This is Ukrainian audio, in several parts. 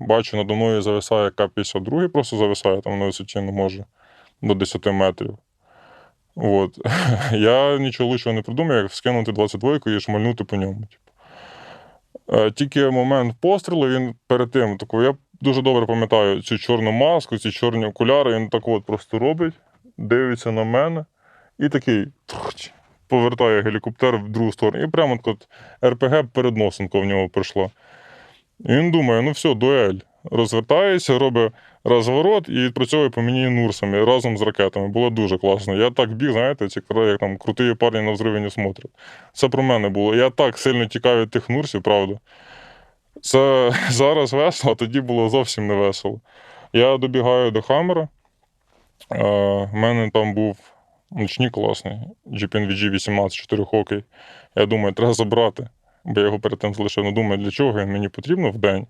бачу, надо мною зависає К-52, просто зависає там на висоті, ну, може, до 10 метрів. От. Я нічого лучшого не придумав, як скинути 22 і шмальнути по ньому. Типу. Е, Тільки момент пострілу, він перед тим, таку, я дуже добре пам'ятаю цю чорну маску, ці чорні окуляри, він так от просто робить, дивиться на мене і такий повертає гелікоптер в другу сторону. І прямо так от РПГ перед носом в нього пройшло. І він думає, ну все, дуель. Розвертається, робить розворот і відпрацьовує по мені нурсами разом з ракетами. Було дуже класно. Я так біг, знаєте, ці як там круті парні на взриви не смотрять. Це про мене було. Я так сильно тікав від тих нурсів, правда. Це зараз весело, а тоді було зовсім не весело. Я добігаю до Хаммера. У мене там був ночник класний, GPNVG 18 4 Я думаю, треба забрати, бо я його перед тим залишив. Ну, думаю, для чого він мені потрібно в день.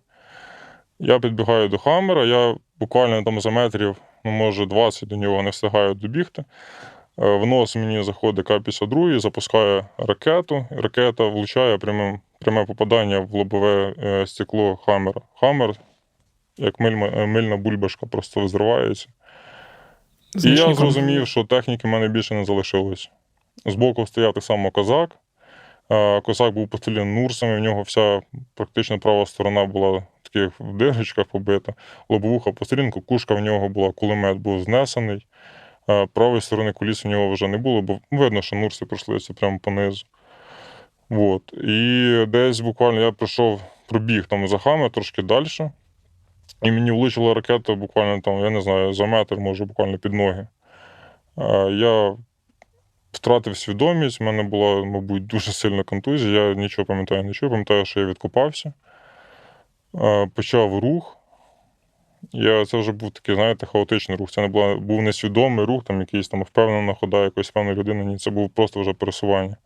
Я підбігаю до Хаммера, я буквально там за метрів, ну, може, 20 до нього не встигаю добігти. Е, В нос мені заходить К-52, запускає ракету. Ракета влучає прямим, пряме попадання в лобове е, стекло Хаммера. Хаммер, як мильма, е, мильна бульбашка, просто взривається. І я зрозумів, що техніки в мене більше не залишилось. Збоку стояв так само козак. Козак був постріляний нурсами, в нього вся практично права сторона була в таких в дирочках побита, лобовуха постріляна, кукушка в нього була, кулемет був знесений. Правої сторони куліс в нього вже не було, бо видно, що нурси пройшлися прямо понизу. От. І десь буквально я прийшов, пробіг там за хами трошки далі. І мені влучила ракета буквально там, я не знаю, за метр, може, буквально під ноги. Я втратив свідомість, в мене була, мабуть, дуже сильна контузія. Я нічого пам'ятаю, чув. Пам'ятаю, що я відкопався. Почав рух. Я, це вже був такий, знаєте, хаотичний рух. Це не була, був несвідомий рух, там якийсь там впевнена хода якоїсь певної людини. Ні, це був просто вже пересування.